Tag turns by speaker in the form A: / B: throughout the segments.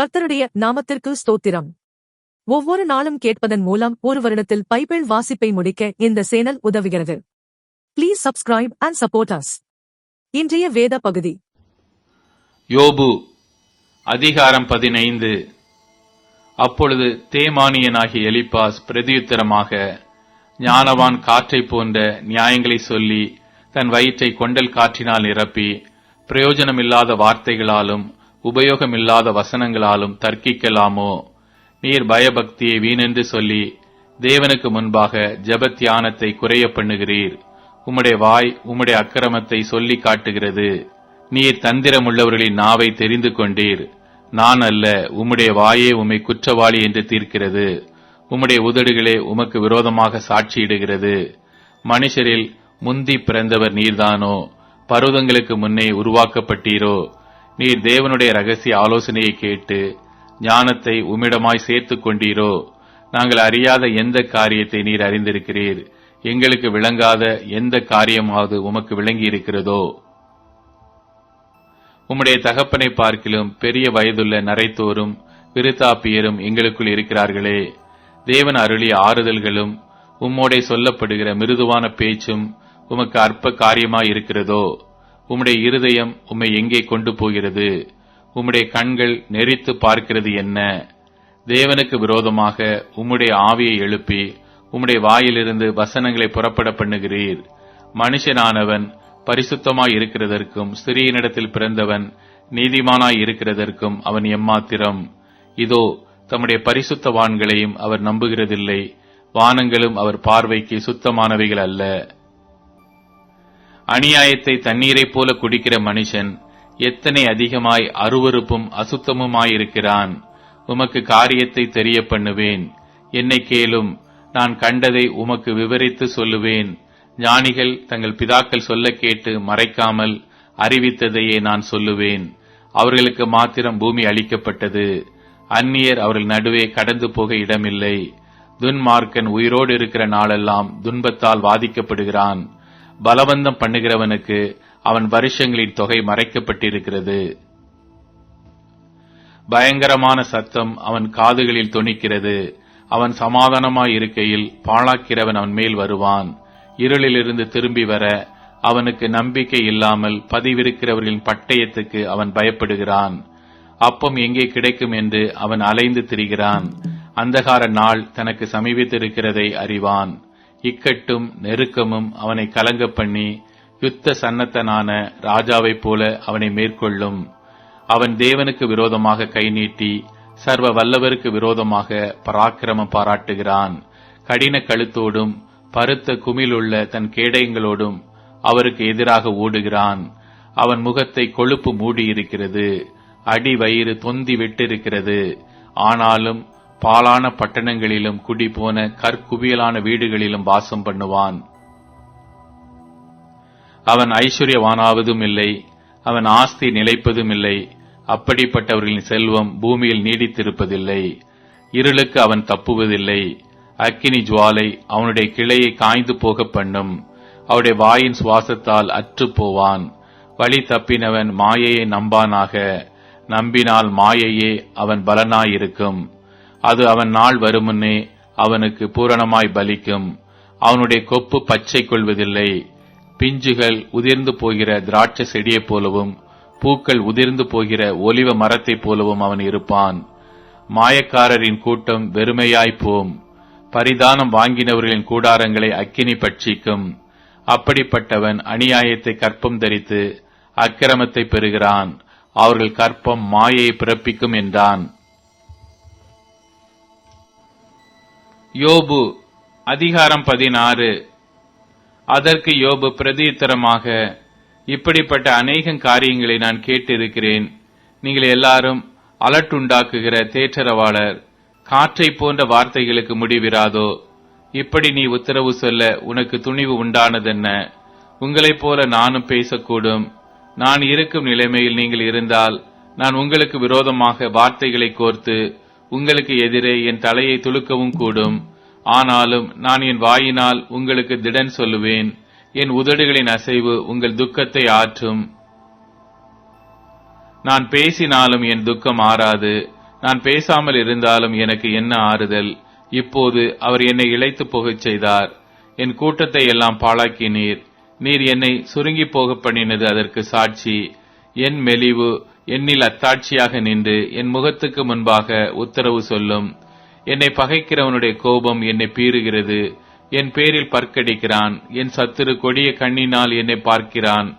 A: கர்த்தருடைய நாமத்திற்கு ஸ்தோத்திரம். ஒவ்வொரு நாளும் கேட்பதன் மூலம் ஒரு வருடத்தில் பைபிள் வாசிப்பை முடிக்க இந்த சேனல் உதவுகிறது. Please subscribe and support us இன்றைய வேத பகுதி.
B: யோபு அதிகாரம் பதினைந்து. அப்பொழுது தேமானியனாகிய எலிபாஸ் பிரதியுத்தரமாக ஞானவான் காற்றை போன்ற நியாயங்களை சொல்லி தன் வயிற்றை கொண்டல் காற்றினால் நிரப்பி பிரயோஜனமில்லாத வார்த்தைகளாலும் உபயோகமில்லாத வசனங்களாலும் தர்க்கிக்கலாமோ? நீர் பயபக்தியை வீணென்று சொல்லி தேவனுக்கு முன்பாக ஜெபத்தியானத்தை குறைய பண்ணுகிறீர். உம்முடைய வாய் உம்முடைய அக்கிரமத்தை சொல்லி காட்டுகிறது. நீர் தந்திரமுள்ளவர்களின் நாவை தெரிந்து கொண்டீர். நான் அல்ல உம்முடைய வாயே உம்மை குற்றவாளி என்று தீர்க்கிறது. உம்முடைய உதடுகளே உமக்கு விரோதமாக சாட்சியிடுகிறது. மனுஷரில் முந்தி பிறந்தவர் நீர்தானோ? பருவதங்களுக்கு முன்னே உருவாக்கப்பட்டீரோ? நீர் தேவனுடைய ரகசிய ஆலோசனையை கேட்டு ஞானத்தை உம்மிடமாய் சேர்த்துக் கொண்டீரோ நாங்கள் அறியாத எந்த காரியத்தை நீர் அறிந்திருக்கிறீர்? எங்களுக்கு விளங்காத எந்த காரியமாவது உமக்கு விளங்கி இருக்கிறதோ உம்முடைய தகப்பனை பார்க்கிலும் பெரிய வயதுள்ள நரைத்தோரும் விருத்தாப்பியரும் எங்களுக்குள் இருக்கிறார்களே. தேவன் அருளிய ஆறுதல்களும் உம்மோடே சொல்லப்படுகிற மிருதுவான பேச்சும் உமக்கு அற்ப காரியமாய் இருக்கிறதோ உம்முடைய இருதயம் உம்மை எங்கே கொண்டு போகிறது? உம்முடைய கண்கள் நெறித்து பார்க்கிறது என்ன? தேவனுக்கு விரோதமாக உம்முடைய ஆவியை எழுப்பி உம்முடைய வாயிலிருந்து வசனங்களை புறப்பட பண்ணுகிறீர். மனுஷனானவன் பரிசுத்தமாய் இருக்கிறதற்கும் ஸ்திரீனிடத்தில் பிறந்தவன் நீதிமானாய் இருக்கிறதற்கும் அவன் எம்மாத்திரம். இதோ தம்முடைய பரிசுத்தவான்களையும் அவர் நம்புகிறதில்லை. வானங்களும் அவர் பார்வைக்கு சுத்தமானவைகள் அல்ல. அநியாயத்தை தண்ணீரைப் போல குடிக்கிற மனுஷன் எத்தனை அதிகமாய் அருவருப்பும் அசுத்தமுமாயிருக்கிறான். உமக்கு காரியத்தை தெரிய பண்ணுவேன் என்னை கேளும் நான் கண்டதை உமக்கு விவரித்து சொல்லுவேன். ஞானிகள் தங்கள் பிதாக்கள் சொல்ல கேட்டு மறைக்காமல் அறிவித்ததையே நான் சொல்லுவேன். அவர்களுக்கு மாத்திரம் பூமி அளிக்கப்பட்டது. அந்நியர் அவர்கள் நடுவே கடந்து போக இடமில்லை. துன்மார்க்கன் உயிரோடு இருக்கிற நாளெல்லாம் துன்பத்தால் வாதிக்கப்படுகிறான். பலவந்தம் பண்ணுகிறவனுக்கு அவன் வருஷங்களின் தொகை மறைக்கப்பட்டிருக்கிறது. பயங்கரமான சத்தம் அவன் காதுகளில் தொனிக்கிறது. அவன் சமாதானமாய் இருக்கையில் பாழாக்கிறவன் அவன் மேல் வருவான். இருளிலிருந்து திரும்பி வர அவனுக்கு நம்பிக்கை இல்லாமல் பதிவிருக்கிறவர்களின் பட்டயத்துக்கு அவன் பயப்படுகிறான். அப்பம் எங்கே கிடைக்கும் என்று அவன் அலைந்து திரிகிறான். அந்தகார நாள் தனக்கு சமீபித்திருக்கிறதை அறிவான். இக்கட்டும் நெருக்கமும் அவனை கலங்க பண்ணி யுத்த சன்னத்தனான ராஜாவைப் போல அவனை மேற்கொள்ளும். அவன் தேவனுக்கு விரோதமாக கை நீட்டி சர்வ வல்லவருக்கு விரோதமாக பராக்கிரமம் பாராட்டுகிறான். கடின கழுத்தோடும் பருத்த குமிழுள்ள தன் கேடயங்களோடும் அவருக்கு எதிராக ஓடுகிறான். அவன் முகத்தை கொழுப்பு மூடியிருக்கிறது. அடி வயிறு தொந்தி விட்டிருக்கிறது. ஆனாலும் பாலான பட்டணங்களிலும் குடிபோன கற்குவியலான வீடுகளிலும் வாசம் பண்ணுவான். அவன் ஐஸ்வர்யவானாவதும் இல்லை அவன் ஆஸ்தி நிலைப்பதும் இல்லை அப்படிப்பட்டவர்களின் செல்வம் பூமியில் நீடித்திருப்பதில்லை. இருளுக்கு அவன் தப்புவதில்லை அக்கினி ஜுவாலை அவனுடைய கிளையை காய்ந்து போக பண்ணும் அவருடைய வாயின் சுவாசத்தால் அற்று போவான். வழி தப்பினவன் மாயையை நம்பானாக நம்பினால் மாயையே அவன் பலனாயிருக்கும். அது அவன் நாள் வருமுன்னே அவனுக்கு பூரணமாய் பலிக்கும். அவனுடைய கொப்பு பச்சை கொள்வதில்லை. பிஞ்சுகள் உதிர்ந்து போகிற திராட்சை செடியைப் போலவும் பூக்கள் உதிர்ந்து போகிற ஒலிவ மரத்தைப் போலவும் அவன் இருப்பான். மாயக்காரரின் கூட்டம் வெறுமையாய் போம். பரிதானம் வாங்கினவர்களின் கூடாரங்களை அக்கினி பட்சிக்கும். அப்படிப்பட்டவன் அநியாயத்தை கற்பம் தரித்து அக்கிரமத்தை பெறுகிறான். அவர்கள் கற்பம் மாயை பிறப்பிக்கும் என்றான். யோபு அதிகாரம் பதினாறு. அதற்கு யோபு பிரதியுத்தரமாக இப்படிப்பட்ட அநேக காரியங்களை நான் கேட்டிருக்கிறேன். நீங்கள் எல்லாரும் அலட்டுண்டாக்குகிற தேற்றரவாளர் காற்றை போன்ற வார்த்தைகளுக்கு முடிவிராதோ? இப்படி நீ உத்தரவு சொல்ல உனக்கு துணிவு உண்டானதென்ன? உங்களைப் போல நானும் பேசக்கூடும். நான் இருக்கும் நிலைமையில் நீங்கள் இருந்தால் நான் உங்களுக்கு விரோதமாக வார்த்தைகளை கோர்த்து உங்களுக்கு எதிரே என் தலையை துலுக்கவும் கூடும். ஆனாலும் நான் என் வாயினால் உங்களுக்கு திடன் சொல்லுவேன். என் உதடுகளின் அசைவு உங்கள் துக்கத்தை ஆற்றும். நான் பேசினாலும் என் துக்கம் ஆறாது.
C: நான் பேசாமல் இருந்தாலும் எனக்கு என்ன ஆறுதல்? இப்போது அவர் என்னை இழைத்து போகச் செய்தார். என் கூட்டத்தை எல்லாம் பாழாக்கினீர். நீர் என்னை சுருங்கி போக பண்ணினது அதற்கு சாட்சி. என் மெலிவு என்னில் அத்தாட்சியாக நின்று என் முகத்துக்கு முன்பாக உத்தரவு சொல்லும். என்னை பகைக்கிறவனுடைய கோபம் என்னை பீறுகிறது. என் பேரில் பற்கடிக்கிறான். என் சத்துரு கொடிய கண்ணினால் என்னை பார்க்கிறான்.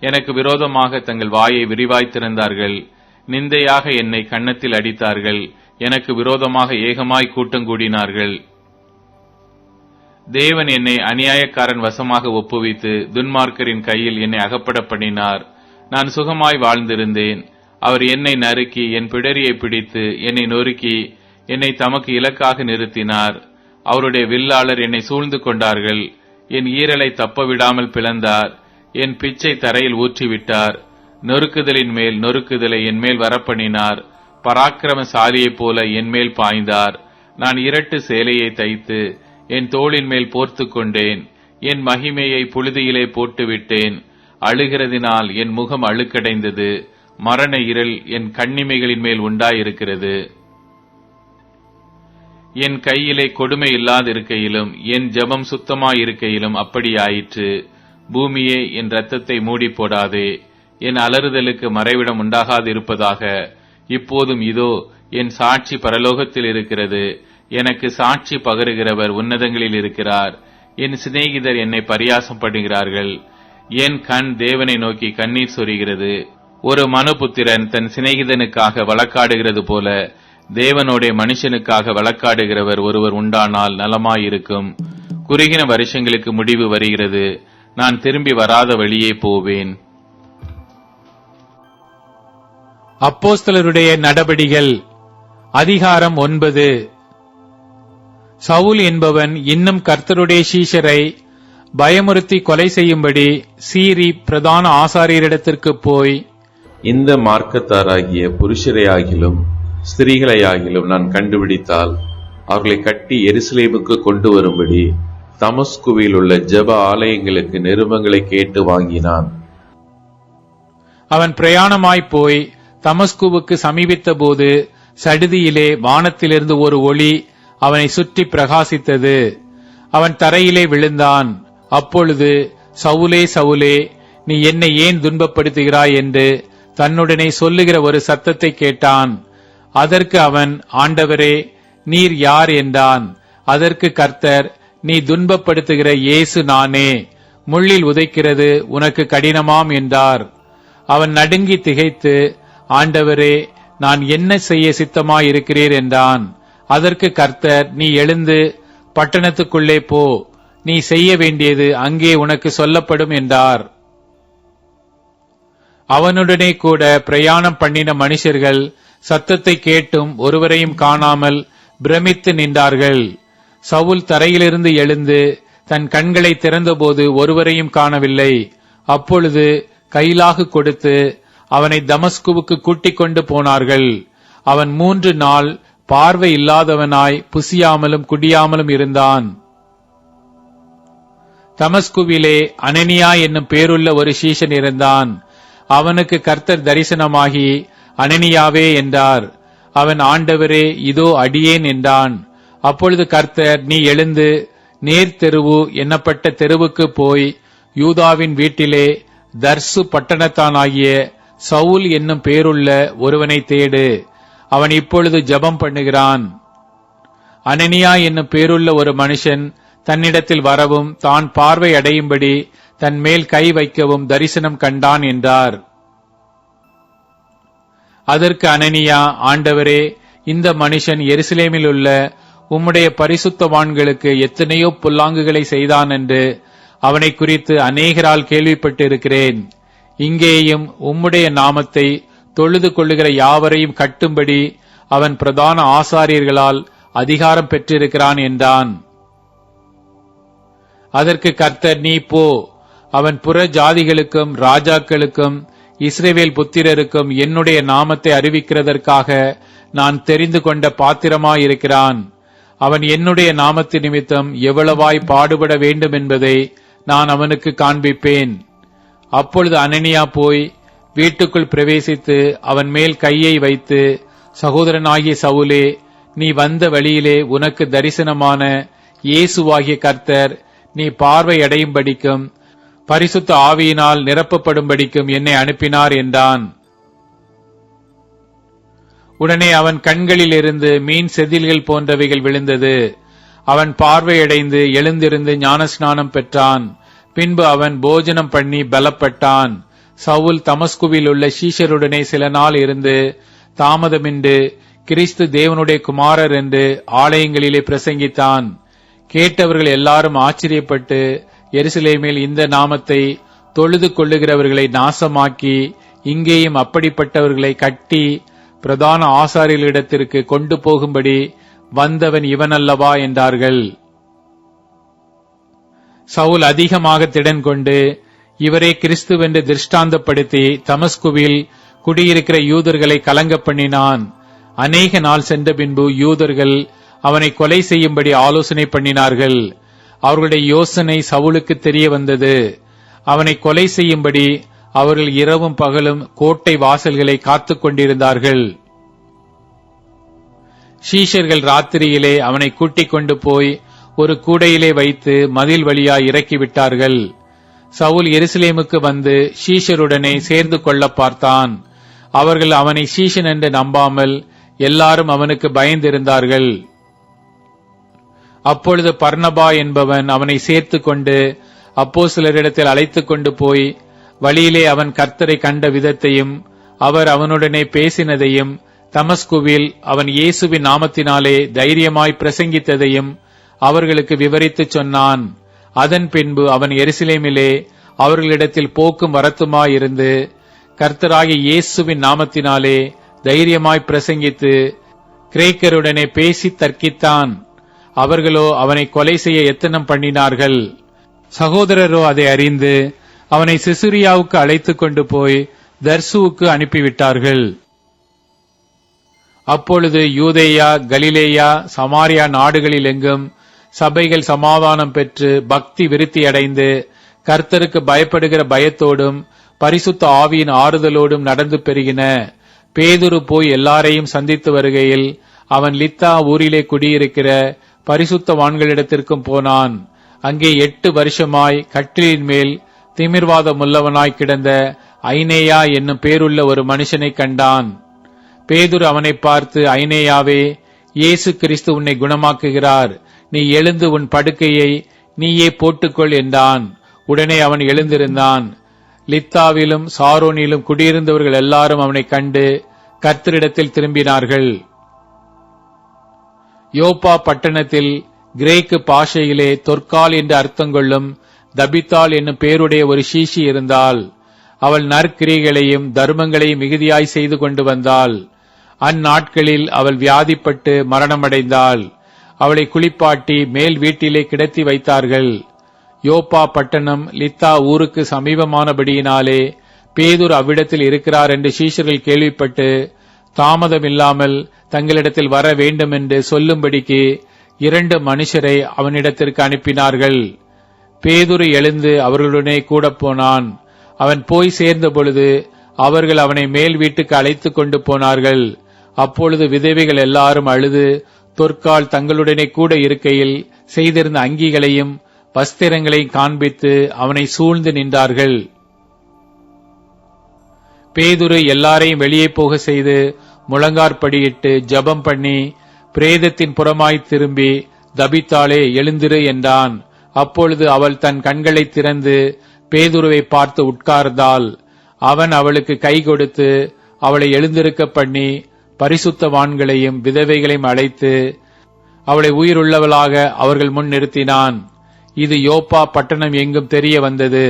C: எனக்கு விரோதமாக தங்கள் வாயை விரிவாய்த்திருந்தார்கள். நிந்தையாக என்னை கன்னத்தில் அடித்தார்கள். எனக்கு விரோதமாக ஏகமாய் கூட்டம் கூடினார்கள். தேவன் என்னை அநியாயக்காரன் வசமாக ஒப்புவித்து துன்மார்க்கரின் கையில் என்னை அகப்பட பண்ணினார் நான் சுகமாய் வாழ்ந்திருந்தேன். அவர் என்னை நறுக்கி என் பிடரியை பிடித்து என்னை நொறுக்கி என்னை தமக்கு இலக்காக நிறுத்தினார். அவருடைய வில்லாளர் என்னை சூழ்ந்து கொண்டார்கள். என் ஈரலை தப்ப விடாமல் பிளந்தார். என் பிச்சை தரையில் ஊற்றிவிட்டார். நொறுக்குதலின் மேல் நொறுக்குதலை என் மேல் வரப்பண்ணினார். பராக்கிரமசாலியைப் போல என் மேல் பாய்ந்தார். நான் இரட்டு சேலையை தைத்து என் தோளின் மேல் போர்த்து கொண்டேன் என் மகிமையை புழுதியிலே போட்டுவிட்டேன். அழுகிறதினால் என் முகம் அழுக்கடைந்தது. மரண இருள் என் கண்ணிமைகளின் மேல் உண்டாயிருக்கிறது. என் கையிலே கொடுமை இல்லாதிருக்கையிலும் என் ஜெபம் சுத்தமாயிருக்கையிலும் அப்படியாயிற்று. பூமியே என் இரத்தத்தை மூடி போடாதே என் அலறுதலுக்கு மறைவிடம் உண்டாகாதிருப்பதாக. இப்போதும் இதோ என் சாட்சி பரலோகத்தில் இருக்கிறது. எனக்கு சாட்சி பகருகிறவர் உன்னதங்களில் இருக்கிறார். என் சிநேகிதர் என்னை பரியாசம் பண்ணுகிறார்கள் என் கண் தேவனை நோக்கி கண்ணீர் சொரிகிறது? ஒரு மனுபுத்திரன் தன் சிநேகிதனுக்காக வழக்காடுகிறது போல தேவனுடைய மனுஷனுக்காக வழக்காடுகிறவர் ஒருவர் உண்டானால் நலமாயிருக்கும். குறுகின வருஷங்களுக்கு முடிவு வருகிறது. நான் திரும்பி வராத வழியே போவேன்.
B: அப்போஸ்தலருடைய நடபடிகள். அதிகாரம் ஒன்பது. சவுல் என்பவன் இன்னும் கர்த்தருடைய சீஷரை பயமுறுத்தி கொலை செய்யும்படி சீரி பிரதான ஆசாரியரிடத்திற்கு போய்
D: இந்த மார்க்கத்தாராகிய புருஷரையாகிலும் ஸ்திரீகளையாகிலும் நான் கண்டுபிடித்தால் அவர்களை கட்டி எருசலேமுக்கு கொண்டு வரும்படி தமஸ்குவில் உள்ள ஜெப ஆலயங்களுக்கு நிருபங்களை கேட்டு வாங்கினான்.
B: அவன் பிரயாணமாய்ப் போய் தமஸ்குவுக்கு சமீபித்த போது சடுதியிலே வானத்திலிருந்து ஒரு ஒளி அவனை சுற்றி பிரகாசித்தது. அவன் தரையிலே விழுந்தான். அப்பொழுது சவுலே சவுலே நீ என்னை ஏன் துன்பப்படுத்துகிறாய் என்று தன்னுடனே சொல்லுகிற ஒரு சத்தத்தை கேட்டான். அதற்கு அவன் ஆண்டவரே நீர் யார் என்றான். அதற்கு கர்த்தர் நீ துன்பப்படுத்துகிற இயேசு நானே. முள்ளில் உதைக்கிறது உனக்கு கடினமாம் என்றார். அவன் நடுங்கி திகைத்து ஆண்டவரே நான் என்ன செய்ய சித்தமாயிருக்கிறீர்? என்றான். அதற்கு கர்த்தர் நீ எழுந்து பட்டணத்துக்குள்ளே போ. நீ செய்ய வேண்டியது அங்கே உனக்கு சொல்லப்படும் என்றார். அவனுடனே கூட பிரயாணம் பண்ணின மனுஷர்கள் சத்தத்தை கேட்டும் ஒருவரையும் காணாமல் பிரமித்து நின்றார்கள். சவுல் தரையிலிருந்து எழுந்து தன் கண்களை திறந்தபோது ஒருவரையும் காணவில்லை. அப்பொழுது கைலாகு கொடுத்து அவனை தமஸ்குவுக்கு கூட்டிக் கொண்டு போனார்கள். அவன் மூன்று நாள் பார்வை இல்லாதவனாய் புசியாமலும் குடியாமலும் இருந்தான். தமஸ்குவிலே அனனியா என்னும் பேருள்ள ஒரு சீஷன் இருந்தான். அவனுக்கு கர்த்தர் தரிசனமாகி அனனியாவே என்றார். அவன் ஆண்டவரே இதோ அடியேன் என்றான். அப்பொழுது கர்த்தர் நீ எழுந்து நேர் தெருவு என்னப்பட்ட தெருவுக்கு போய் யூதாவின் வீட்டிலே தர்சு பட்டணத்தானாகிய சவுல் என்னும் பேருள்ள ஒருவனை தேடு. அவன் இப்பொழுது ஜெபம் பண்ணுகிறான். அனனியா என்னும் பேருள்ள ஒரு மனுஷன் தன்னிடத்தில் வரவும் தான் பார்வை அடையும்படி தன் மேல் கை வைக்கவும் தரிசனம் கண்டான் என்றார். அதற்கு அனனியா ஆண்டவரே இந்த மனுஷன் எருசலேமில் உள்ள உம்முடைய பரிசுத்தவான்களுக்கு எத்தனையோ புல்லாங்குகளை செய்தான் என்று அவனை குறித்து அநேகரால் கேள்விப்பட்டிருக்கிறேன். இங்கேயும் உம்முடைய நாமத்தை தொழுது கொள்ளுகிற யாவரையும் கட்டும்படி அவன் பிரதான ஆசாரியர்களால் அதிகாரம் பெற்றிருக்கிறான் என்றான். அதற்கு கர்த்தர் நீ போ. அவன் புற ஜாதிகளுக்கும் ராஜாக்களுக்கும் இஸ்ரேவேல் புத்திரருக்கும் என்னுடைய நாமத்தை அறிவிக்கிறதற்காக நான் தெரிந்து கொண்ட பாத்திரமாயிருக்கிறான். அவன் என்னுடைய நாமத்து நிமித்தம் எவ்வளவாய் பாடுபட வேண்டும் என்பதை நான் அவனுக்கு காண்பிப்பேன். அப்பொழுது அனனியா போய் வீட்டுக்குள் பிரவேசித்து அவன் மேல் கையை வைத்து சகோதரனாகிய சவுலே நீ வந்த வழியிலே உனக்கு தரிசனமான இயேசுவாகிய கர்த்தர் நீ பார்வை அடையும்படிக்கும் பரிசுத்த ஆவியினால் நிரப்பப்படும்படிக்கும் என்னை அனுப்பினார் என்றான். உடனே அவன் கண்களில் இருந்து மீன் செதில்கள் போன்றவைகள் விழுந்தது. அவன் பார்வையடைந்து எழுந்திருந்து ஞானஸ்நானம் பெற்றான். பின்பு அவன் போஜனம் பண்ணி பலப்பட்டான். சவுல் தமஸ்குவில் உள்ள சீஷருடனே சில நாள் இருந்து தாமதமின்றி கிறிஸ்து தேவனுடைய குமாரர் என்று ஆலயங்களிலே பிரசங்கித்தான். கேட்டவர்கள் எல்லாரும் ஆச்சரியப்பட்டு எருசலேமில் இந்த நாமத்தை தொழுது கொள்ளுகிறவர்களை நாசமாக்கி இங்கேயும் அப்படிப்பட்டவர்களை கட்டி பிரதான ஆசாரியர்களிடத்திற்கு கொண்டு போகும்படி வந்தவன் இவனல்லவா என்றார்கள். சவுல் அதிகமாக திடன் கொண்டு இவரே கிறிஸ்துவென்று திருஷ்டாந்தப்படுத்தி தமஸ்குவில் குடியிருக்கிற யூதர்களை கலங்க பண்ணினான். அநேக நாள் சென்ற பின்பு யூதர்கள் அவனை கொலை செய்யும்படி ஆலோசனை பண்ணினார்கள். அவர்களுடைய யோசனை சவுலுக்கு தெரிய வந்தது. அவனை கொலை செய்யும்படி அவர்கள் இரவும் பகலும் கோட்டை வாசல்களை காத்துக் கொண்டிருந்தார்கள். ஷீஷர்கள் ராத்திரியிலே அவனை கூட்டிக் கொண்டு போய் ஒரு கூடையிலே வைத்து மதில் வழியாய் இறக்கி விட்டார்கள். சவுல் எருசலேமுக்கு வந்து ஷீஷருடனே சேர்ந்து கொள்ள பார்த்தான். அவர்கள் அவனை ஷீஷன் என்று நம்பாமல் எல்லாரும் அவனுக்கு பயந்திருந்தார்கள். அப்பொழுது பர்ணபா என்பவன் அவனை சேர்த்து கொண்டு அப்போ சிலரிடத்தில் அழைத்துக் கொண்டு போய் வழியிலே அவன் கர்த்தரை கண்ட விதத்தையும் அவர் அவனுடனே பேசினதையும் தமஸ்குவில் அவன் இயேசுவின் நாமத்தினாலே தைரியமாய் பிரசங்கித்ததையும் அவர்களுக்கு விவரித்துச் சொன்னான். அதன் பின்பு அவன் எருசலேமிலே அவர்களிடத்தில் போக்கும் வரத்துமாயிருந்து கர்த்தராகிய இயேசுவின் நாமத்தினாலே தைரியமாய் பிரசங்கித்து கிரேக்கருடனே பேசி தர்க்கித்தான். அவர்களோ அவனை கொலை செய்ய எத்தனம் பண்ணினார்கள்? சகோதரரோ அதை அறிந்து அவனை சிசுரியாவுக்கு அழைத்துக் கொண்டு போய் தர்சுவுக்கு அனுப்பிவிட்டார்கள். அப்பொழுது யூதேயா கலிலேயா சமாரியா நாடுகளில் எங்கும் சபைகள் சமாதானம் பெற்று பக்தி விருத்தி அடைந்து கர்த்தருக்கு பயப்படுகிற பயத்தோடும் பரிசுத்த ஆவியின் ஆறுதலோடும் நடந்து பெருகின. பேதுரு போய் எல்லாரையும் சந்தித்து வருகையில் அவன் லித்தா ஊரிலே குடியிருக்கிற பரிசுத்தவான்களிடத்திற்கும் போனான். அங்கே எட்டு வருஷமாய் கட்டிலின் மேல் திமிர்வாதம் உள்ளவனாய் கிடந்த ஐனேயா என்னும் பேருள்ள ஒரு மனுஷனை கண்டான். பேதுரு அவனை பார்த்து ஐனேயாவே இயேசு கிறிஸ்து உன்னை குணமாக்குகிறார். நீ எழுந்து உன் படுக்கையை நீயே போட்டுக்கொள் என்றான். உடனே அவன் எழுந்திருந்தான். லித்தாவிலும் சாரோனிலும் குடியிருந்தவர்கள் எல்லாரும் அவனை கண்டு கர்த்தரிடத்தில் திரும்பினார்கள். யோப்பா பட்டணத்தில் கிரேக்கு பாஷையிலே தொற்கால் என்று அர்த்தம் கொள்ளும் தபித்தாள் என்னும் பேருடைய ஒரு சீஷி இருந்தாள் அவள் நற்கிரிகளையும் தர்மங்களையும் மிகுதியாய் செய்து கொண்டு வந்தாள். அந்நாட்களில் அவள் வியாதிப்பட்டு மரணமடைந்தாள். அவளை குளிப்பாட்டி மேல் வீட்டிலே கிடத்தி வைத்தார்கள். யோப்பா பட்டணம் லித்தா ஊருக்கு சமீபமானபடியினாலே பேதூர் அவ்விடத்தில் இருக்கிறார் என்று சீஷர்கள் கேள்விப்பட்டு தாமதமில்லாமல் தங்களிடத்தில் வர வேண்டும் என்று சொல்லும்படிக்கு இரண்டு மனுஷரை அவனிடத்திற்கு அனுப்பினார்கள். பேதுரு எழுந்து அவர்களுடனே கூட போனான். அவன் போய் சேர்ந்த பொழுது அவர்கள் அவனை மேல் வீட்டுக்கு அழைத்துக் கொண்டு போனார்கள். அப்பொழுது விதவைகள் எல்லாரும் அழுது தொற்கால் தங்களுடனே கூட இருக்கையில் செய்திருந்த அங்கிகளையும் வஸ்திரங்களையும் காண்பித்து அவனை சூழ்ந்து நின்றார்கள். பேதுரு எல்லாரையும் வெளியே போக செய்து முழங்கார்படியிட்டு ஜெபம் பண்ணி பிரேதத்தின் புறமாய் திரும்பி தபித்தாளே எழுந்திரு என்றான். அப்பொழுது அவள் தன் கண்களை திறந்து பேதுருவை பார்த்து உட்கார்ந்தாள். அவன் அவளுக்கு கை கொடுத்து அவளை எழுந்திருக்க பண்ணி பரிசுத்தவான்களையும் விதவைகளையும் அழைத்து அவளை உயிருள்ளவளாக அவர்கள் முன் நிறுத்தினான். இது யோப்பா பட்டணம் எங்கும் தெரிய வந்தது.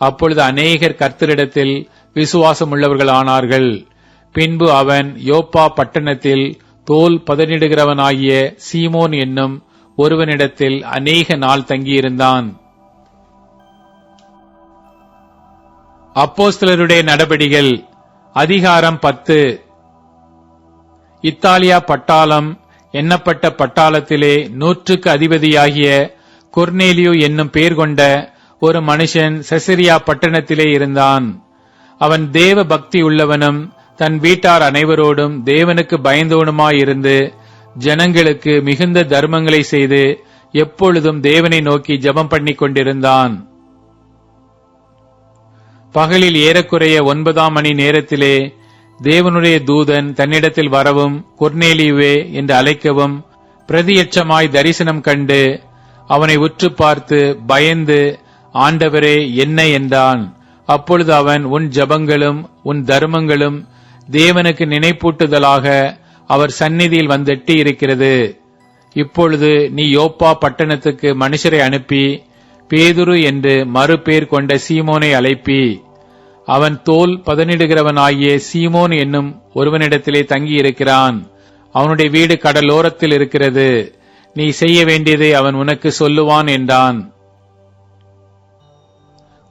B: அப்பொழுது அநேகர் கர்த்தரிடத்தில் விசுவாசம் உள்ளவர்கள் ஆனார்கள். பின்பு அவன் யோப்பா பட்டணத்தில் தோல் பதனிடுகிறவனாகிய சீமோன் என்னும் ஒருவனிடத்தில் அநேக நாள் தங்கியிருந்தான். அப்போஸ்தலருடைய நடபடிகள் அதிகாரம் பத்து. இத்தாலியா பட்டாளம் எண்ணப்பட்ட பட்டாளத்திலே நூற்றுக்கு அதிபதியாகிய கொர்னேலியோ என்னும் பேர் கொண்ட ஒரு மனுஷன் செசரியா பட்டணத்திலே இருந்தான். அவன் தேவ பக்தி உள்ளவனும் தன் வீட்டார் அனைவரோடும் தேவனுக்கு பயந்தோனுமாயிருந்து ஜனங்களுக்கு மிகுந்த தர்மங்களை செய்து எப்பொழுதும் தேவனை நோக்கி ஜெபம் பண்ணிக் கொண்டிருந்தான். பகலில் ஏறக்குறைய ஒன்பதாம் மணி நேரத்திலே தேவனுடைய தூதன் தன்னிடத்தில் வரவும் கொர்நேலியுவே என்று அழைக்கவும் பிரதியட்சமாய் தரிசனம் கண்டு அவனை உற்று பார்த்து பயந்து ஆண்டவரே என்ன? என்றான். அப்பொழுது அவன் உன் ஜபங்களும் உன் தர்மங்களும் தேவனுக்கு நினைப்பூட்டுதலாக அவர் சந்நிதியில் வந்தெட்டி இருக்கிறது இப்பொழுது நீ யோப்பா பட்டணத்துக்கு மனுஷரை அனுப்பி பேதுரு என்று மறுபேர் கொண்ட சீமோனை அழைப்பி. அவன் தோல் பதனிடுகிறவனாகிய சீமோன் என்னும் ஒருவனிடத்திலே தங்கியிருக்கிறான். அவனுடைய வீடு கடலோரத்தில் இருக்கிறது. நீ செய்ய வேண்டியதை அவன் உனக்கு சொல்லுவான் என்றான்.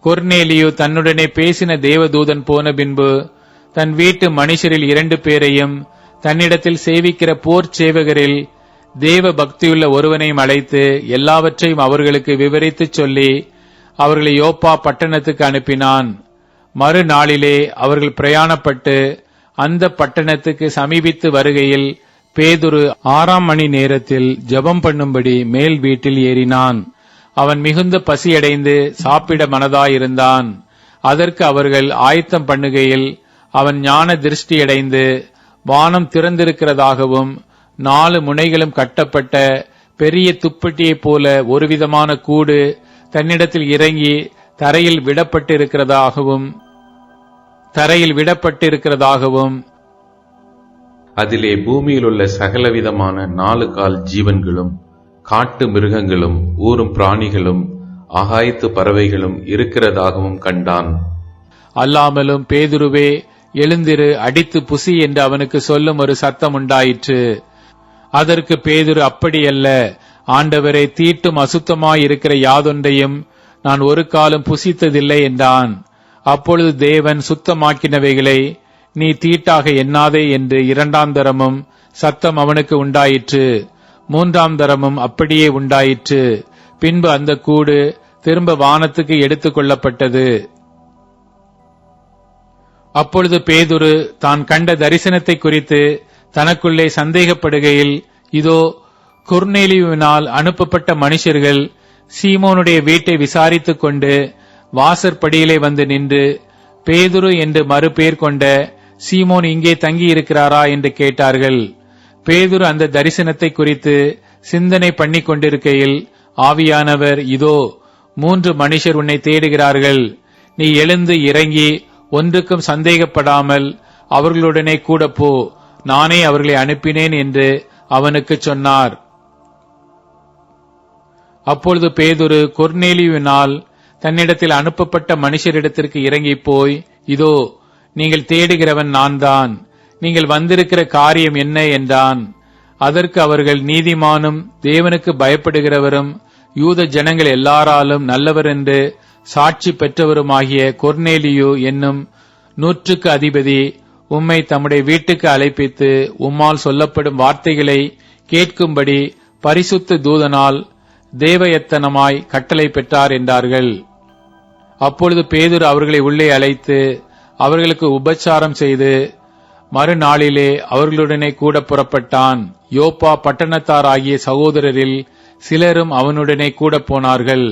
B: கொர்னேலியோ தன்னுடனே பேசின தேவதூதன் போன பின்பு தன் வீட்டு மனுஷரில் இரண்டு பேரையும் தன்னிடத்தில் சேவிக்கிற போர் சேவகரில் தேவ பக்தியுள்ள ஒருவனையும் அழைத்து எல்லாவற்றையும் அவர்களுக்கு விவரித்துச் சொல்லி அவர்களை யோப்பா பட்டணத்துக்கு அனுப்பினான். மறுநாளிலே அவர்கள் பிரயாணப்பட்டு அந்த பட்டணத்துக்கு சமீபித்து வருகையில் பேதுரு ஆறாம் மணி நேரத்தில் ஜெபம் பண்ணும்படி மேல் வீட்டில் ஏறினான். அவன் மிகுந்த பசியடைந்து சாப்பிட மனதாயிருந்தான். அதற்கு அவர்கள் ஆயத்தம் பண்ணுகையில் அவன் ஞான திருஷ்டியடைந்து வானம் திறந்திருக்கிறதாகவும் நாலு முனைகளும் கட்டப்பட்ட பெரிய துப்பட்டியைப் போல ஒருவிதமான கூடு தன்னிடத்தில் இறங்கி தரையில் விடப்பட்டிருக்கிறதாகவும் தரையில் விடப்பட்டிருக்கிறதாகவும்
D: அதிலே பூமியில் உள்ள சகலவிதமான நாலு கால் ஜீவன்களும் காட்டு மிருகங்களும் ஊரும் பிராணிகளும் ஆகாயத்து பறவைகளும் இருக்கிறதாகவும் கண்டான்.
B: அல்லாமலும் பேதுருவே எழுந்திரு அடித்து புசி என்று அவனுக்கு சொல்லும் ஒரு சத்தம் உண்டாயிற்று. அதற்கு பேதுரு அப்படியல்ல ஆண்டவரை தீட்டும் அசுத்தமாயிருக்கிற யாதொன்றையும் நான் ஒரு காலம் புசித்ததில்லை என்றான். அப்பொழுது தேவன் சுத்தமாக்கினவைகளை நீ தீட்டாக எண்ணாதே என்று இரண்டாம் தரமும் சத்தம் அவனுக்கு உண்டாயிற்று. மூன்றாம் தரமும் அப்படியே உண்டாயிற்று. பின்பு அந்த கூடு திரும்ப வானத்துக்கு எடுத்துக் கொள்ளப்பட்டது. அப்பொழுது பேதுரு தான் கண்ட தரிசனத்தை குறித்து தனக்குள்ளே சந்தேகப்படுகையில் இதோ குர்நேலியுவினால் அனுப்பப்பட்ட மனுஷர்கள் சீமோனுடைய வீட்டை விசாரித்துக் கொண்டு வாசற்படியிலே வந்து நின்று பேதுரு என்று மறுபேர் கொண்ட சீமோன் இங்கே தங்கியிருக்கிறாரா என்று கேட்டார்கள். பேதுரு அந்த தரிசனத்தை குறித்து சிந்தனை பண்ணிக் கொண்டிருக்கையில் ஆவியானவர் இதோ மூன்று மனுஷர் உன்னை தேடுகிறார்கள். நீ எழுந்து இறங்கி ஒன்றுக்கும் சந்தேகப்படாமல் அவர்களுடனே கூட போ நானே அவர்களை அனுப்பினேன் என்று அவனுக்கு சொன்னார். அப்பொழுது பேதுரு கொர்நேலியுவினால் தன்னிடத்தில் அனுப்பப்பட்ட மனுஷரிடத்திற்கு இறங்கி போய் இதோ நீங்கள் தேடுகிறவன் நான் தான் நீங்கள் வந்திருக்கிற காரியம் என்ன என்றான். அதற்கு அவர்கள் நீதிமானும் தேவனுக்கு பயப்படுகிறவரும் யூத ஜனங்கள் எல்லாராலும் நல்லவர் என்று சாட்சி பெற்றவருமாகிய கொர்னேலியு என்னும் நூற்றுக்கு அதிபதி உம்மை தம்முடைய வீட்டுக்கு அழைப்பித்து உம்மால் சொல்லப்படும் வார்த்தைகளை கேட்கும்படி பரிசுத்த தூதனால் தேவயத்தனமாய் கட்டளை பெற்றார் என்றார்கள். அப்பொழுது பேதுரு அவர்களை உள்ளே அழைத்து அவர்களுக்கு உபச்சாரம் செய்து மறுநாளிலே அவர்களுடனே கூட புறப்பட்டான். யோப்பா பட்டணத்தாராகிய சகோதரரில் சிலரும் அவனுடனே கூட போனார்கள்.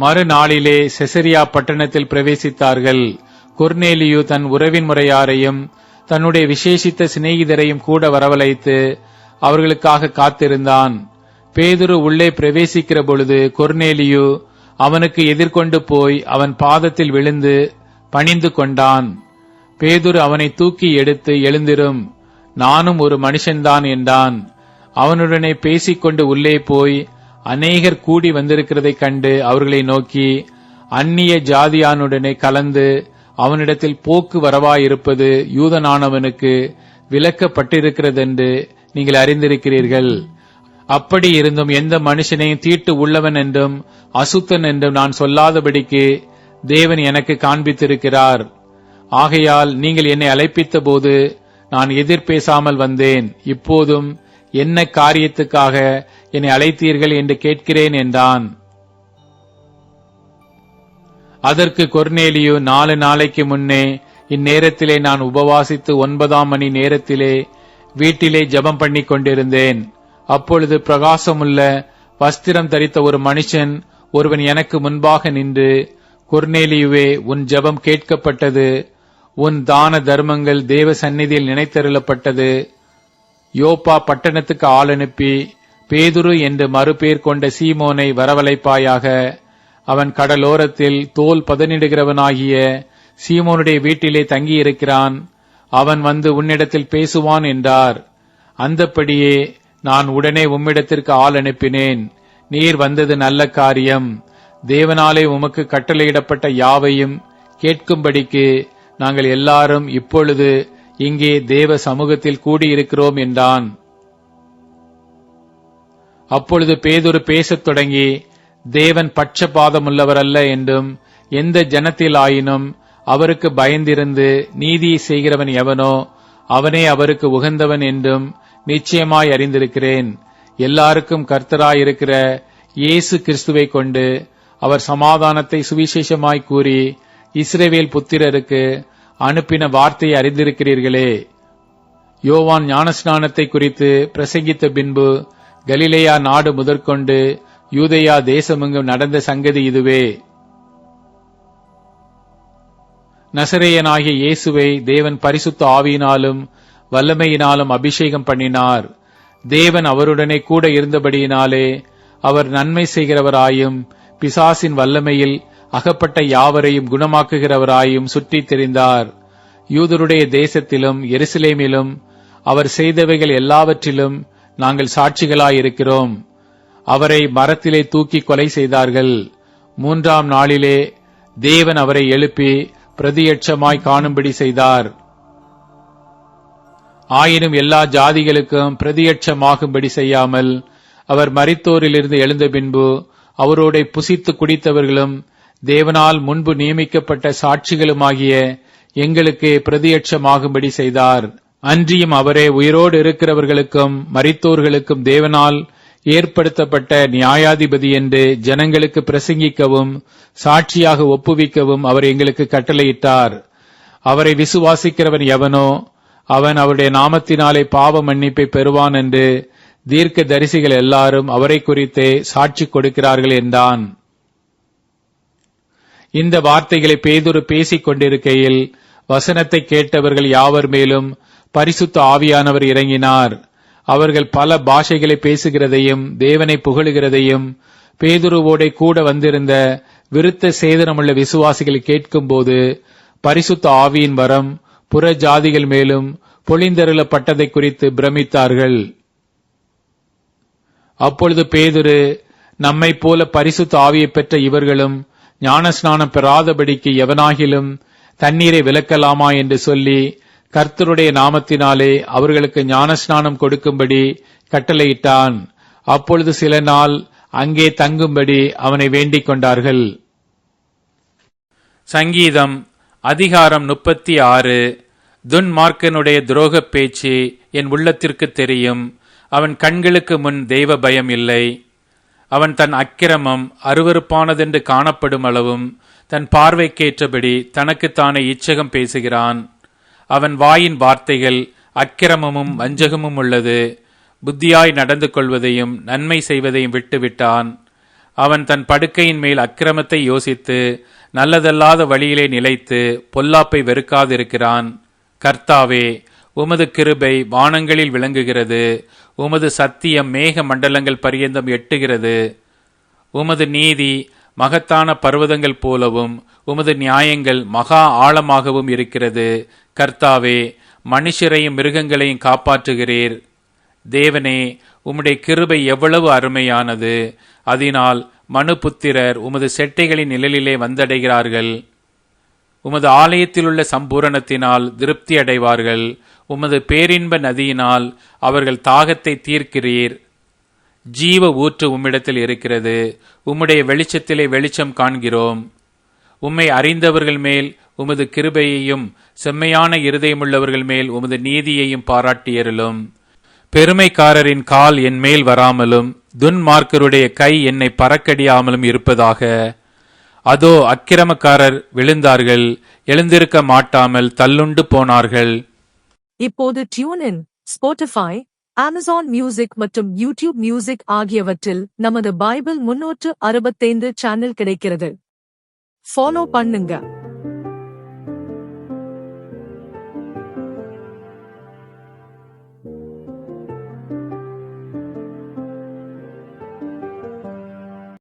B: மறுநாளிலே செசரியா பட்டணத்தில் பிரவேசித்தார்கள். குர்னேலியு தன் உறவின் முறையாரையும் தன்னுடைய விசேஷித்த சிநேகிதரையும் கூட வரவழைத்து அவர்களுக்காக காத்திருந்தான். பேதுரு உள்ளே பிரவேசிக்கிற பொழுது கொர்னேலியு அவனுக்கு எதிர்கொண்டு போய் அவன் பாதத்தில் விழுந்து பணிந்து கொண்டான். பேதுரு அவனை தூக்கி எடுத்து எழுந்திரும். நானும் ஒரு மனுஷன்தான் என்றான். அவனுடனே பேசிக்கொண்டு உள்ளே போய் அநேகர் கூடி வந்திருக்கிறதை கண்டு அவர்களை நோக்கி அந்நிய ஜாதியானுடனே கலந்து அவனிடத்தில் போக்கு வரவாயிருப்பது யூதனானவனுக்கு விலக்கப்பட்டிருக்கிறதென்று நீங்கள் அறிந்திருக்கிறீர்கள். அப்படி இருந்தும் எந்த மனுஷனையும் தீட்டு உள்ளவன் என்றும் அசுத்தன் என்றும் நான் சொல்லாதபடிக்கு தேவன் எனக்கு காண்பித்திருக்கிறார். ஆகையால் நீங்கள் என்னை அழைப்பித்த போது நான் எதிர்பேசாமல் வந்தேன். இப்போதும் என்ன காரியத்துக்காக என்னை அழைத்தீர்கள் என்று கேட்கிறேன் என்றான். அதற்கு கொர்னேலியு நாலு நாளைக்கு முன்னே இந்நேரத்திலே நான் உபவாசித்து ஒன்பதாம் மணி நேரத்திலே வீட்டிலே ஜெபம் பண்ணிக் கொண்டிருந்தேன். அப்பொழுது பிரகாசமுள்ள வஸ்திரம் தரித்த ஒரு மனுஷன் ஒருவன் எனக்கு முன்பாக நின்று குர்நேலியுவே உன் ஜெபம் கேட்கப்பட்டது. உன் தான தர்மங்கள் தேவ சந்நிதியில் நினைத்தருளப்பட்டது. யோப்பா பட்டணத்துக்கு ஆள் அனுப்பி பேதுரு என்று மறுபேர் கொண்ட சீமோனை வரவழைப்பாயாக அவன் கடலோரத்தில் தோல் பதனிடுகிறவனாகிய சீமோனுடைய வீட்டிலே தங்கியிருக்கிறான். அவன் வந்து உன்னிடத்தில் பேசுவான் என்றார். அந்தப்படியே நான் உடனே உம்மிடத்திற்கு ஆள் அனுப்பினேன். நீர் வந்தது நல்ல காரியம். தேவனாலே உமக்கு கட்டளையிடப்பட்ட யாவையும் கேட்கும்படிக்கு நாங்கள் எல்லாரும் இப்பொழுது இங்கே தேவ சமூகத்தில் கூடியிருக்கிறோம் என்றான். அப்பொழுது பேதுரு பேசத் தொடங்கி தேவன் பட்சபாதமுள்ளவர் அல்ல என்றும் எந்த ஜனத்தில் ஆயினும் அவருக்கு பயந்திருந்து நீதியை செய்கிறவன் எவனோ அவனே அவருக்கு உகந்தவன் என்றும் நிச்சயமாய் அறிந்திருக்கிறேன். எல்லாருக்கும் கர்த்தராயிருக்கிற இயேசு கிறிஸ்துவை கொண்டு அவர் சமாதானத்தை சுவிசேஷமாய் கூறி இஸ்ரேவேல் புத்திரருக்கு அனுப்பின வார்த்தையை அறிந்திருக்கிறீர்களே. யோவான் ஞானஸ்நானத்தை குறித்து பிரசங்கித்த பின்பு கலிலேயா நாடு முதற்கொண்டு யூதையா தேசமெங்கும் நடந்த சங்கதி இதுவே. நசரேயனாகிய இயேசுவை தேவன் பரிசுத்த ஆவியினாலும் வல்லமையினாலும் அபிஷேகம் பண்ணினார். தேவன் அவருடனே கூட இருந்தபடியினாலே அவர் நன்மை செய்கிறவராயும் பிசாசின் வல்லமையில் அகப்பட்ட யாவரையும் குணமாக்குகிறவராயும் சுற்றித் தெரிந்தார். யூதருடைய தேசத்திலும் எருசலேமிலும் அவர் செய்தவைகள் எல்லாவற்றிலும் நாங்கள் சாட்சிகளாயிருக்கிறோம். அவரை மரத்திலே தூக்கி கொலை செய்தார்கள். மூன்றாம் நாளிலே தேவன் அவரை எழுப்பி பிரதியட்சமாய் காணும்படி செய்தார். ஆயினும் எல்லா ஜாதிகளுக்கும் பிரதியட்சமாகும்படி செய்யாமல் அவர் மரித்தோரிலிருந்து எழுந்த பின்பு அவரோட புசித்து குடித்தவர்களும் தேவனால் முன்பு நியமிக்கப்பட்ட சாட்சிகளுமாகிய எங்களுக்கு பிரதியட்சமாகும்படி செய்தார். அன்றியும் அவரே உயிரோடு இருக்கிறவர்களுக்கும் மறித்தோர்களுக்கும் தேவனால் ஏற்படுத்தப்பட்ட நியாயாதிபதி என்று ஜனங்களுக்கு பிரசங்கிக்கவும் சாட்சியாக ஒப்புவிக்கவும் அவர் எங்களுக்கு கட்டளையிட்டார். அவரை விசுவாசிக்கிறவன் எவனோ அவன் அவருடைய நாமத்தினாலே பாவ மன்னிப்பை பெறுவான் என்று தீர்க்க தரிசிகள் எல்லாரும் அவரை குறித்தே சாட்சி கொடுக்கிறார்கள் என்றான். இந்த வார்த்தைகளை பேதுரு பேசிக் கொண்டிருக்கையில் வசனத்தை கேட்டவர்கள் யாவர் மேலும் பரிசுத்த ஆவியானவர் இறங்கினார். அவர்கள் பல பாஷைகளை பேசுகிறதையும் தேவனை புகழுகிறதையும் பேதுருவோடே கூட வந்திருந்த விருத்த சேதனமுள்ள விசுவாசிகள் கேட்கும்போது பரிசுத்த ஆவியின் வரம் புற ஜாதிகள் மேலும் பொழிந்தருளப்பட்டதை குறித்து பிரமித்தார்கள். அப்பொழுது பேதுரு நம்மை போல பரிசுத்த ஆவியை பெற்ற இவர்களும் ஞானஸ்நானம் பெறாதபடிக்கு எவனாகிலும் தண்ணீரை விலக்கலாமா என்று சொல்லி கர்த்தருடைய நாமத்தினாலே அவர்களுக்கு ஞானஸ்நானம் கொடுக்கும்படி கட்டளையிட்டான். அப்பொழுது சில நாள் அங்கே தங்கும்படி அவனை வேண்டிக் கொண்டார்கள்.
E: சங்கீதம் அதிகாரம் முப்பத்தி ஆறு துன்மார்க்கனுடைய துரோகப் பேச்சு என் உள்ளத்திற்கு தெரியும். அவன் கண்களுக்கு முன் தெய்வ பயம் இல்லை. அவன் தன் அக்கிரமம் அருவருப்பானதென்று காணப்படும் அளவும் தன் பார்வைக்கேற்றபடி தனக்குத்தானே இச்சகம் பேசுகிறான். அவன் வாயின் வார்த்தைகள் அக்கிரமமும் வஞ்சகமும் உள்ளது. புத்தியாய் நடந்து கொள்வதையும் நன்மை செய்வதையும் விட்டுவிட்டான். அவன் தன் படுக்கையின் மேல் அக்கிரமத்தை யோசித்து நல்லதல்லாத வழியிலே நிலைத்து பொல்லாப்பை வெறுக்காதிருக்கிறான். கர்த்தாவே உமது கிருபை வானங்களில் விளங்குகிறது. உமது சத்தியம் மேக மண்டலங்கள் பரியந்தம் எட்டுகிறது. உமது நீதி மகத்தான பர்வதங்கள் போலவும் உமது நியாயங்கள் மகா ஆழமாகவும் இருக்கிறது. கர்த்தாவே மனுஷரையும் மிருகங்களையும் காப்பாற்றுகிறீர். தேவனே உம்முடைய கிருபை எவ்வளவு அருமையானது. அதனால் மனுபுத்திரர் உமது செட்டைகளின் நிழலிலே வந்தடைகிறார்கள். உமது ஆலயத்திலுள்ள சம்பூரணத்தினால் திருப்தி அடைவார்கள். உமது பேரின்ப நதியினால் அவர்கள் தாகத்தை தீர்க்கிறீர். ஜீவ ஊற்று உம்மிடத்தில் இருக்கிறது. உம்முடைய வெளிச்சத்திலே வெளிச்சம் காண்கிறோம். உம்மை அறிந்தவர்கள் மேல் உமது கிருபையையும் செம்மையான இருதயமுள்ளவர்கள் மேல் உமது நீதியையும் பாராட்டியருளும். பெருமைக்காரரின் கால் என் மேல் வராமலும் துன்மார்க்கருடைய கை என்னை பறக்கடியாமலும் இருப்பதாக.
B: அதோ அக்கிரமக்காரர் விழுந்தார்கள் எழுந்திருக்க மாட்டாமல் தள்ளுண்டு போனார்கள்.
A: இப்போது டியூனின் ஸ்போட்டிஃபை அமேசான் மியூசிக் மற்றும் யூடியூப் மியூசிக் ஆகியவற்றில் நமது பைபிள் முன்னூற்று அறுபத்தைந்து சேனல் கிடைக்கிறது. ஃபாலோ பண்ணுங்க.